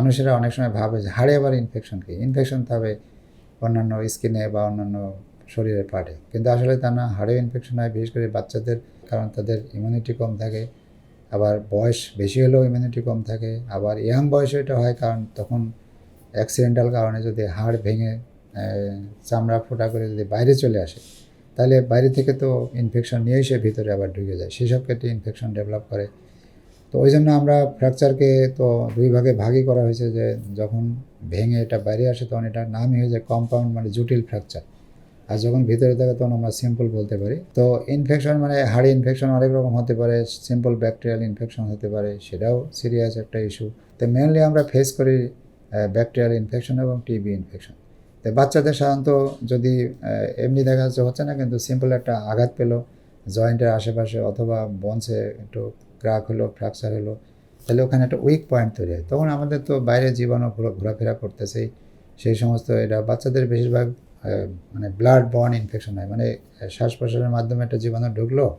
মানুষেরা অনেক সময় ভাবে যে, হাড়ে আবার ইনফেকশন কি? ইনফেকশন হবে অন্যান্য স্কিনে বা অন্যান্য শরীরের পার্টে কিন্তু আসলে তা না হাড়ে ইনফেকশন হয়, বিশেষ করে বাচ্চাদের, কারণ তাদের ইমিউনিটি কম থাকে। আবার বয়স বেশি হলেও ইমিউনিটি কম থাকে। আবার ইয়াং বয়সে এটা হয়, কারণ তখন অ্যাক্সিডেন্টাল কারণে যদি হাড় ভেঙে চামড়া ফোটা করে যদি বাইরে চলে আসে, তাহলে বাইরে থেকে তো ইনফেকশন নিয়ে এসে ভিতরে আবার ঢুকে যায়। সেসব ক্ষেত্রে ইনফেকশন ডেভেলপ করে। তো ওই জন্য আমরা ফ্র্যাকচারকে তো দুই ভাগে ভাগই করা হয়েছে যে যখন ভেঙে এটা বাইরে আসে তখন এটার নামই হয়ে যায় কম্পাউন্ড মানে জটিল ফ্র্যাকচার আর যখন ভিতরে থাকে তখন আমরা সিম্পল বলতে পারি। তো ইনফেকশন মানে হাড়ি ইনফেকশন অনেক রকম হতে পারে সিম্পল ব্যাকটেরিয়াল ইনফেকশন হতে পারে, সেটাও সিরিয়াস একটা ইস্যু তো মেনলি আমরা ফেস করি ব্যাকটেরিয়াল ইনফেকশন এবং টিবি ইনফেকশন তো বাচ্চাদের সাধারণত যদি এমনি দেখা যাচ্ছে হচ্ছে না, কিন্তু সিম্পল একটা আঘাত পেল জয়েন্টের আশেপাশে অথবা বনসে একটু ক্রাক হলো ফ্র্যাকচার হলো, তাহলে ওখানে একটা উইক পয়েন্ট তৈরি হয়। তখন আমাদের তো বাইরে জীবাণু ঘোরা- ঘোরাফেরা করতেছে সেই সমস্ত এটা বাচ্চাদের বেশিরভাগ মানে ব্লাড বর্ন ইনফেকশন হয়। মানে শ্বাস প্রশ্বাসের মাধ্যমে একটা জীবাণু ঢুকলো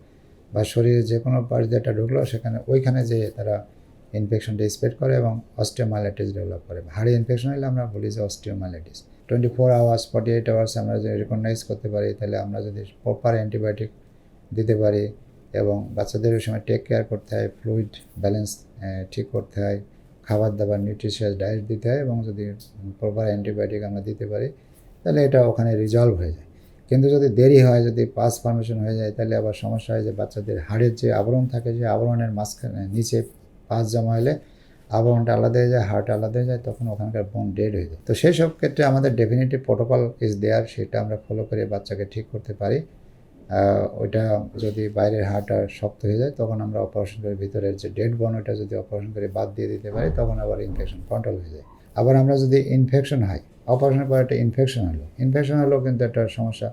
বা শরীরে যে কোনো পার্ট দিয়ে একটা ঢুকলো, সেখানে ওইখানে যে তারা ইনফেকশনটা স্প্রেড করে এবং অস্টিওমাইলাইটিস ডেভেলপ করে। হাড়ে ইনফেকশন হলে আমরা বলি যে osteomyelitis twenty four hours forty eight hours আমরা যদি রেকগনাইজ করতে পারি, তাহলে আমরা যদি প্রপার অ্যান্টিবায়োটিক দিতে পারি এবং বাচ্চাদের ওই সময় টেক কেয়ার করতে হয় ফ্লুইড ব্যালেন্স ঠিক করতে হয়, খাবার দাবার নিউট্রিশিয়াস ডায়েট দিতে হয় এবং যদি প্রপার অ্যান্টিবায়োটিক আমরা দিতে পারি, তাহলে এটা ওখানে রিজলভ হয়ে যায়। কিন্তু যদি দেরি হয়, যদি পাস ফর্মেশন হয়ে যায়, তাহলে আবার সমস্যা হয় যে বাচ্চাদের হাড়ের যে আবরণ থাকে, যে আবরণের মাঝখানে, নিচে পাস জমা হলে আবরণটা আলাদা হয়ে যায় হার্ট আলাদা হয়ে যায়, তখন ওখানকার বোন ডেড হয়ে যায়। তো সেই সব ক্ষেত্রে আমাদের ডেফিনেটিভ প্রোটোকল ইজ দেয়ার সেটা আমরা ফলো করে বাচ্চাকে ঠিক করতে পারি। ওইটা যদি বাইরের হাড়টা শক্ত হয়ে যায়, তখন আমরা অপারেশন করে ভিতরের যে ডেড বোন ওটা যদি অপারেশন করে বাদ দিয়ে দিতে পারি, তখন আবার ইনফেকশন কন্ট্রোল হয়ে যায়। আবার আমরা যদি ইনফেকশন হয় অপারেশনের পর একটা ইনফেকশন হলো। ইনফেকশন হলেও কিন্তু একটা সমস্যা।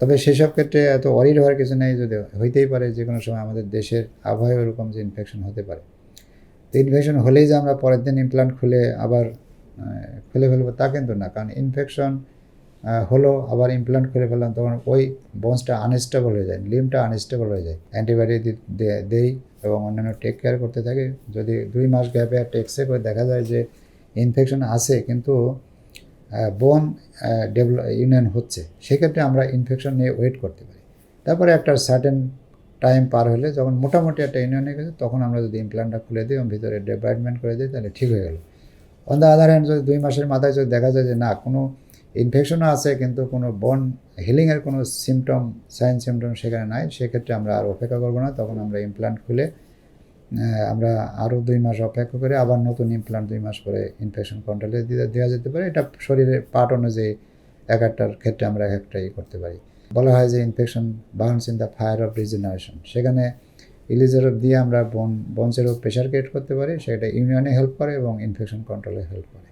তবে সেসব ক্ষেত্রে এত অরিড হওয়ার কিছু নেই, যদি হইতেই পারে যে কোনো সময় আমাদের দেশের আবহাওয়া এরকম যে ইনফেকশন হতে পারে। তো ইনফেকশন হলেই যে আমরা পরের দিন ইমপ্লান্ট খুলে আবার খুলে ফেলব তা কিন্তু না, কারণ ইনফেকশন হলো আবার ইমপ্লান্ট খুলে ফেললাম, তখন ওই বোনসটা আনস্টেবল হয়ে যায় লিমটা আনস্টেবল হয়ে যায়। অ্যান্টিবায়োটিক দেই এবং অন্যান্য টেক কেয়ার করতে থাকি। যদি দুই মাস গ্যাপে একটা এক্সরে করে দেখা যায় যে ইনফেকশন আছে, কিন্তু বোন ডেভেলপ ইউনিয়ন হচ্ছে, সেক্ষেত্রে আমরা ইনফেকশন নিয়ে ওয়েট করতে পারি। তারপরে একটা সার্টেন টাইম পার হলে যখন মোটামুটি একটা ইউনিয়ন হয়ে গেছে, তখন আমরা যদি ইমপ্লান্টটা খুলে দিই এবং ভিতরে ডেভেলপমেন্ট করে দিই, তাহলে ঠিক হয়ে গেল। অন দ্য আদার হ্যান্ড যদি দুই মাসের মাথায় যদি দেখা যায় যে না, কোনো ইনফেকশনও আছে, কিন্তু কোনো বন হিলিংয়ের কোনো সিমটম সাইন সিমটম সেখানে নাই। সেক্ষেত্রে আমরা আর অপেক্ষা করব না। তখন আমরা ইমপ্লান্ট খুলে আমরা আরও দুই মাস অপেক্ষা করে আবার নতুন ইমপ্লান্ট দুই মাস পরে ইনফেকশন কন্ট্রোলে দিয়ে দেওয়া যেতে পারে। এটা শরীরের পার্ট অনুযায়ী এক একটার ক্ষেত্রে আমরা এক একটা ই করতে পারি। বলা হয় যে infection burns in the fire of regeneration সেখানে ইলিজারব দিয়ে আমরা বন বনসেরও প্রেশার ক্রিয়েট করতে পারি। সেটা ইউনিয়নে হেল্প করে এবং ইনফেকশন কন্ট্রোলে হেল্প করে।